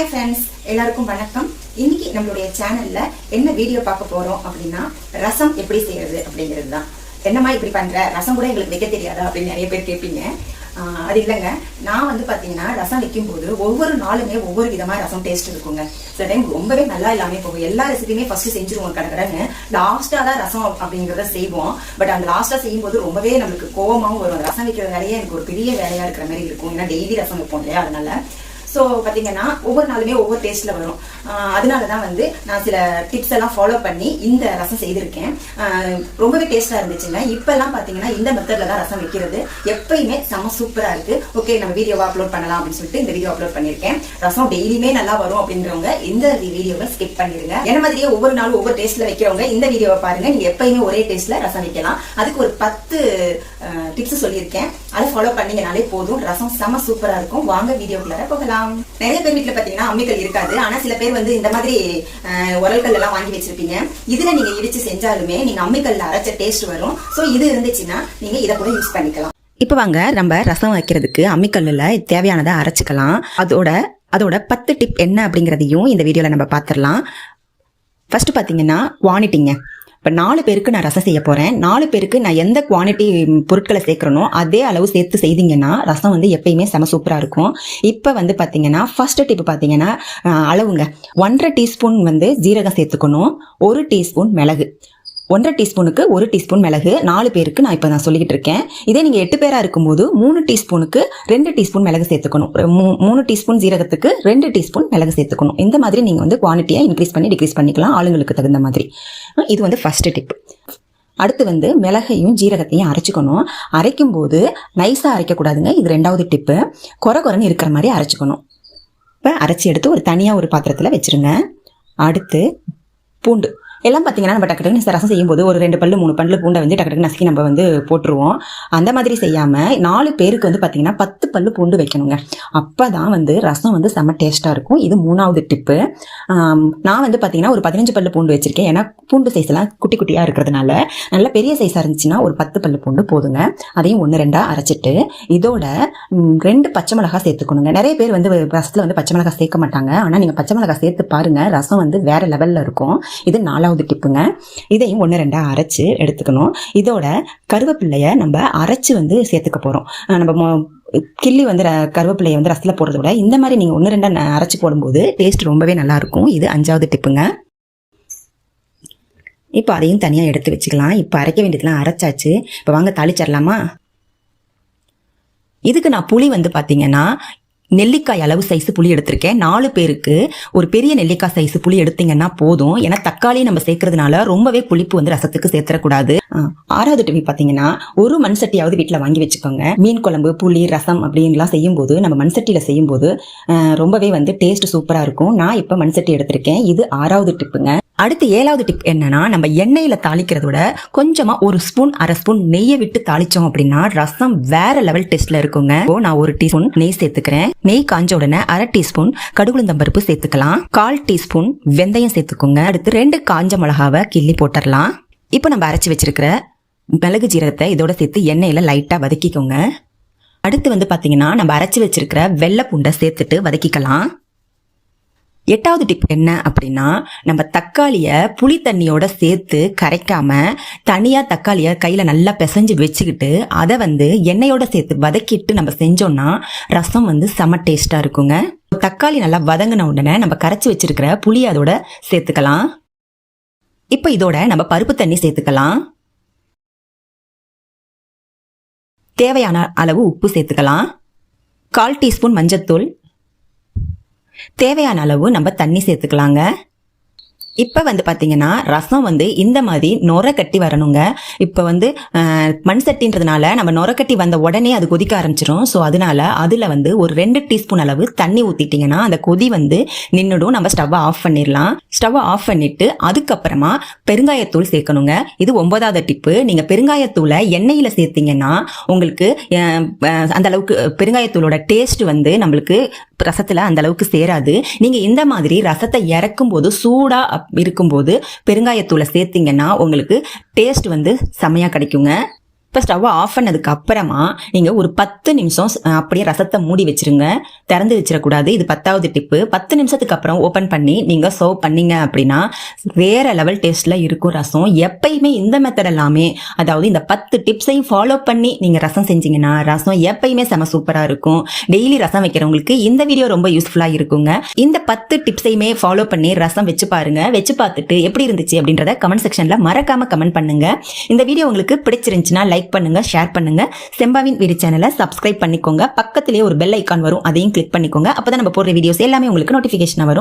Hi friends எல்லாருக்கும் வணக்கம். இன்னைக்கு நம்மளுடைய சேனல்ல என்ன வீடியோ பார்க்க போறோம் அப்படின்னா ரசம் எப்படி செய்யறது அப்படிங்கிறது தான் என்னம்மா இப்படி பண்ற? ரசம் கூட எங்களுக்கு வைக்க தெரியாதா அப்படின்னு நிறைய பேர் கேட்பீங்க. அது இல்லைங்க. நான் வந்து பாத்தீங்கன்னா ரசம் வைக்கும்போது ஒவ்வொரு நாளுமே ஒவ்வொரு விதமா ரசம் டேஸ்ட் இருக்குங்க. சில டைம் ரொம்பவே நல்லா இல்லாமல் போகும். எல்லா ரெசிபியுமே ஃபர்ஸ்ட் செஞ்சிருவோம் கடற்கடன்னு லாஸ்டா தான் ரசம் அப்படிங்கறத செய்வோம். பட் அந்த லாஸ்டா செய்யும்போது ரொம்பவே நம்மளுக்கு கோவமாகவும் வரும். ரசம் வைக்கிற வேலையே எனக்கு ஒரு பெரிய வேலையா இருக்கிற மாதிரி இருக்கும். ஏன்னா டெய்லி ரசம் வைப்போம் இல்லையா? அதனால ஸோ பார்த்தீங்கன்னா ஒவ்வொரு நாளுமே ஒவ்வொரு டேஸ்ட்டில் வரும். அதனால தான் வந்து நான் சில டிப்ஸ் எல்லாம் ஃபாலோ பண்ணி இந்த ரசம் செய்திருக்கேன். ரொம்பவே டேஸ்ட்டாக இருந்துச்சுங்க. இப்போல்லாம் பார்த்தீங்கன்னா இந்த மெத்தடில் தான் ரசம் வைக்கிறது. எப்பயுமே செம்ம சூப்பராக இருக்குது ஓகே நம்ம வீடியோவை அப்லோட் பண்ணலாம் அப்படின்னு சொல்லிட்டு இந்த வீடியோ அப்லோட் பண்ணியிருக்கேன். ரசம் டெய்லியுமே நல்லா வரும் அப்படின்றவங்க இந்த வீடியோவை ஸ்கிப் பண்ணிடுங்க. என்ன மாதிரியே ஒவ்வொரு நாளும் ஒவ்வொரு டேஸ்ட்டில் வைக்கிறவங்க இந்த வீடியோவை பாருங்கள் நீங்கள் எப்பயுமே ஒரே டேஸ்ட்டில் ரசம் வைக்கலாம். அதுக்கு ஒரு பத்து டிப்ஸ் சொல்லியிருக்கேன். அதை ஃபாலோ பண்ணிங்கனாலே போதும். ரசம் செம்ம சூப்பராக இருக்கும். வாங்க வீடியோக்குள்ளார போகலாம். நிறைய பேர் வீட்டில் பார்த்தீங்கன்னா அம்மிக்கல் இருக்காது. ஆனால் சில பேர் வந்து இந்த மாதிரி உரல்கள் எல்லாம் வாங்கி வச்சிருப்பீங்க. இதில் நீங்கள் இடித்து செஞ்சாலுமே நீங்கள் அம்மிக்கல்ல அரைச்ச டேஸ்ட் வரும். ஸோ இது இருந்துச்சுன்னா நீங்கள் இதை கூட யூஸ் பண்ணிக்கலாம். இப்போ வாங்க நம்ம ரசம் வைக்கிறதுக்கு அம்மிக்கல்லில் தேவையானதை அரைச்சிக்கலாம். அதோட அதோட பத்து டிப் என்ன அப்படிங்கிறதையும் இந்த வீடியோவில் நம்ம பார்த்துடலாம் ஃபர்ஸ்ட் பார்த்தீங்கன்னா வானிட்டிங்க இப்போ நாலு பேருக்கு நான் ரசம் செய்ய போகிறேன் நாலு பேருக்கு நான் எந்த குவான்டிட்டி பொருட்களை சேர்க்குறனோ அதே அளவு சேர்த்து செய்தீங்கன்னா ரசம் வந்து எப்பயுமே செம சூப்பராக இருக்கும். இப்போ வந்து பார்த்தீங்கன்னா ஃபர்ஸ்ட் டிப் பார்த்தீங்கன்னா அளவுங்க. ஒன்றரை டீஸ்பூன் வந்து ஜீரகம் சேர்த்துக்கணும். ஒரு டீஸ்பூன் மிளகு. ஒன்றரை டீஸ்பூனுக்கு ஒரு டீஸ்பூன் மிளகு நாலு பேருக்கு நான் இப்போ நான் சொல்லிக்கிட்டு இருக்கேன் இதே நீங்கள் எட்டு பேராக இருக்கும்போது மூணு டீஸ்பூனுக்கு ரெண்டு டீஸ்பூன் மிளகு சேர்த்துக்கணும். மூ- மூணு டீஸ்பூன் ஜீரகத்துக்கு ரெண்டு டீஸ்பூன் மிளகு சேர்த்துக்கணும். இந்த மாதிரி நீங்கள் வந்து குவான்டிட்டியை இன்க்ரீஸ் பண்ணி டிக்ரீஸ் பண்ணிக்கலாம். ஆளுங்களுக்கு தகுந்த மாதிரி. இது வந்து ஃபர்ஸ்ட் டிப் அடுத்து வந்து மிளகையும் ஜீரகத்தையும் அரைச்சிக்கணும். அரைக்கும் போது நைஸாக அரைக்கக்கூடாதுங்க. இது ரெண்டாவது டிப்பு குறை குறைன்னு இருக்கிற மாதிரி அரைச்சிக்கணும். இப்போ அரைச்சி எடுத்து ஒரு தனியாக ஒரு பாத்திரத்தில் வச்சிருங்க. அடுத்து பூண்டு. எல்லாம் பார்த்தீங்கன்னா நம்ம டக்கு டக்குன்னு ரசம் செய்யும்போது ஒரு ரெண்டு பல்லு மூணு பல்லு பூண்டை வந்து டக்கு டக்கு நசுக்கி நம்ம வந்து போட்டுருவோம். அந்த மாதிரி செய்யாமல் நாலு பேருக்கு வந்து பார்த்தீங்கன்னா பத்து பல்லு பூண்டு வைக்கணுங்க. அப்போ தான் வந்து ரசம் வந்து செம்ம டேஸ்ட்டாக இருக்கும். இது மூணாவது டிப்பு நான் வந்து பார்த்தீங்கன்னா ஒரு பதினஞ்சு பல்லு பூண்டு வச்சிருக்கேன். ஏன்னா பூண்டு சைஸ் எல்லாம் குட்டி குட்டியாக இருக்கிறதுனால நல்ல பெரிய சைஸாக இருந்துச்சுன்னா ஒரு பத்து பல்லு பூண்டு போதுங்க. அதையும் ஒன்று ரெண்டாக அரைச்சிட்டு இதோட ரெண்டு பச்சை மிளகாய் சேர்த்துக்கணுங்க. நிறைய பேர் வந்து ரசத்தில் வந்து பச்சை மிளகாய் சேர்க்க மாட்டாங்க. ஆனால் நீங்கள் பச்சை மிளகாய் சேர்த்து பாருங்கள் ரசம் வந்து வேறு லெவலில் இருக்கும். இது நாலாவது டிப்புங்க. இதையும் ஒன்று ரெண்டாக அரைச்சு எடுத்துக்கணும். இதோட கருவேப்பிள்ளையை நம்ம அரைச்சு வந்து சேர்த்துக்க போகிறோம் நம்ம மொ- கிள்ளி வந்து கருவேப்பிலையை வந்து ரசத்தில் போடுறத விட இந்த மாதிரி நீங்கள் ஒன்று ரெண்டாக அரைச்சி போடும்போது டேஸ்ட் ரொம்பவே நல்லாயிருக்கும் இது அஞ்சாவது டிப்புங்க. இப்போ அதையும் தனியாக எடுத்து வச்சுக்கலாம். இப்போ அரைக்க வேண்டியதெல்லாம் அரைச்சாச்சு. இப்போ வாங்க தாளிச்சிடலாமா? இதுக்கு நான் புளி வந்து பார்த்தீங்கன்னா நெல்லிக்காய் அளவு சைஸ் புளி எடுத்திருக்கேன். நாலு பேருக்கு ஒரு பெரிய நெல்லிக்காய் சைஸ் புளி எடுத்தீங்கன்னா போதும். ஏன்னா தக்காளி நம்ம சேர்க்கறதுனால ரொம்பவே புளிப்பு வந்து ரசத்துக்கு சேர்த்துடக்கூடாது. ஆறாவது டிவி பார்த்தீங்கன்னா ஒரு மண் சட்டியாவது வீட்டில் வாங்கி வச்சுக்கோங்க. மீன் குழம்பு புளி ரசம் அப்படின்லாம் செய்யும்போது நம்ம மண் சட்டியில் செய்யும்போது ரொம்பவே வந்து டேஸ்ட் சூப்பராக இருக்கும். நான் இப்போ மண் சட்டி எடுத்திருக்கேன். இது ஆறாவது டிப்புங்க. அடுத்து ஏழாவது டிப் என்னன்னா நம்ம எண்ணெயில தாளிக்கிறத விட கொஞ்சமா ஒரு ஸ்பூன் அரை ஸ்பூன் நெய்யை விட்டு தாளிச்சோம் அப்படின்னா ரசம் வேற லெவல் டேஸ்ட்ல இருக்குங்க. இப்போ நான் ஒரு டீஸ்பூன் நெய் சேர்த்துக்கிறேன். நெய் காஞ்ச உடனே அரை டீஸ்பூன் கடுகுளுந்தம் பருப்பு சேர்த்துக்கலாம். கால் டீஸ்பூன் வெந்தயம் சேர்த்துக்கோங்க. அடுத்து ரெண்டு காஞ்ச மிளகாவை கிள்ளி போட்டுடலாம். இப்போ நம்ம அரைச்சி வச்சிருக்கிற மிளகு ஜீரகத்தை இதோட சேர்த்து எண்ணெயில லைட்டா வதக்கிக்கோங்க. அடுத்து வந்து பாத்தீங்கன்னா நம்ம அரைச்சி வச்சிருக்கிற வெள்ளை பூண்டை சேர்த்துட்டு வதக்கிக்கலாம். எட்டாவது டிப் என்ன அப்படின்னா நம்ம தக்காளியை புளி தண்ணியோட சேர்த்து கரைக்காம தனியாக தக்காளியை கையில் நல்லா பிசைஞ்சு வச்சுக்கிட்டு அதை வந்து எண்ணெயோட சேர்த்து வதக்கிட்டு நம்ம செஞ்சோம்னா ரசம் வந்து செம டேஸ்ட்டாக இருக்குங்க. தக்காளி நல்லா வதங்கின உடனே நம்ம கரைச்சி வச்சிருக்கிற புளி அதோட சேர்த்துக்கலாம். இப்போ இதோட நம்ம பருப்பு தண்ணி சேர்த்துக்கலாம். தேவையான அளவு உப்பு சேர்த்துக்கலாம். கால் டீஸ்பூன் மஞ்சத்தூள். தேவையான அளவு நம்ம தண்ணி சேர்த்துக்கலாங்க. இப்போ வந்து பார்த்தீங்கன்னா ரசம் வந்து இந்த மாதிரி நுரை கட்டி வரணுங்க. இப்போ வந்து மண் சட்டின்றதுனால நம்ம நுரை கட்டி வந்த உடனே அது கொதிக்க ஆரம்பிச்சிடும் ஸோ அதனால அதில் வந்து ஒரு ரெண்டு டீஸ்பூன் அளவு தண்ணி ஊற்றிட்டிங்கன்னா அந்த கொதி வந்து நின்றுடும் நம்ம ஸ்டவ்வை ஆஃப் பண்ணிடலாம் ஸ்டவ்வை ஆஃப் பண்ணிட்டு அதுக்கப்புறமா பெருங்காயத்தூள் சேர்க்கணுங்க. இது ஒன்பதாவது டிப்பு. நீங்கள் பெருங்காயத்தூளை எண்ணெயில் சேர்த்தீங்கன்னா உங்களுக்கு அந்த அளவுக்கு பெருங்காயத்தூளோட டேஸ்ட் வந்து நம்மளுக்கு ரசத்தில் அந்த அளவுக்கு சேராது. நீங்கள் இந்த மாதிரி ரசத்தை இறக்கும் போது சூடாக இருக்கும்போது பெருங்காயத்தூளை சேர்த்தீங்கன்னா உங்களுக்கு டேஸ்ட் வந்து செம்மையாக கிடைக்குங்க. இப்போ ஸ்டவ் ஆஃப் பண்ணதுக்கு அப்புறமா நீங்கள் ஒரு பத்து நிமிஷம் அப்படியே ரசத்தை மூடி வச்சிருங்க. திறந்து வச்சிடக்கூடாது. இது பத்தாவது டிப்பு பத்து நிமிஷத்துக்கு அப்புறம் ஓப்பன் பண்ணி நீங்கள் சர்வ் பண்ணீங்க அப்படின்னா வேற லெவல் டேஸ்ட்டில் இருக்கும் ரசம். எப்பயுமே இந்த மெத்தட் எல்லாமே அதாவது இந்த பத்து டிப்ஸையும் ஃபாலோ பண்ணி நீங்கள் ரசம் செஞ்சீங்கன்னா ரசம் எப்பயுமே செம சூப்பராக இருக்கும். டெய்லி ரசம் வைக்கிறவங்களுக்கு இந்த வீடியோ ரொம்ப யூஸ்ஃபுல்லாக இருக்குங்க. இந்த பத்து டிப்ஸையுமே ஃபாலோ பண்ணி ரசம் வச்சு பாருங்க. வச்சு பார்த்துட்டு எப்படி இருந்துச்சு அப்படின்றத கமெண்ட் செக்ஷனில் மறக்காம கமெண்ட் பண்ணுங்க. இந்த வீடியோ உங்களுக்கு பிடிச்சிருந்துச்சுன்னா லைக் பண்ணுங்க ஷேர் பண்ணுங்க. செம்பாவின் வீடு சேனலை சப்ஸ்கிரைப் பண்ணிக்கோங்க. பக்கத்திலேயே ஒரு பெல் ஐக்கான் வரும் அதையும் கிளிக் பண்ணிக்கோங்க. அப்பதான் நம்ம போடுற வீடியோஸ் எல்லாமே உங்களுக்கு நோட்டிஃபிகேஷன் வரும்.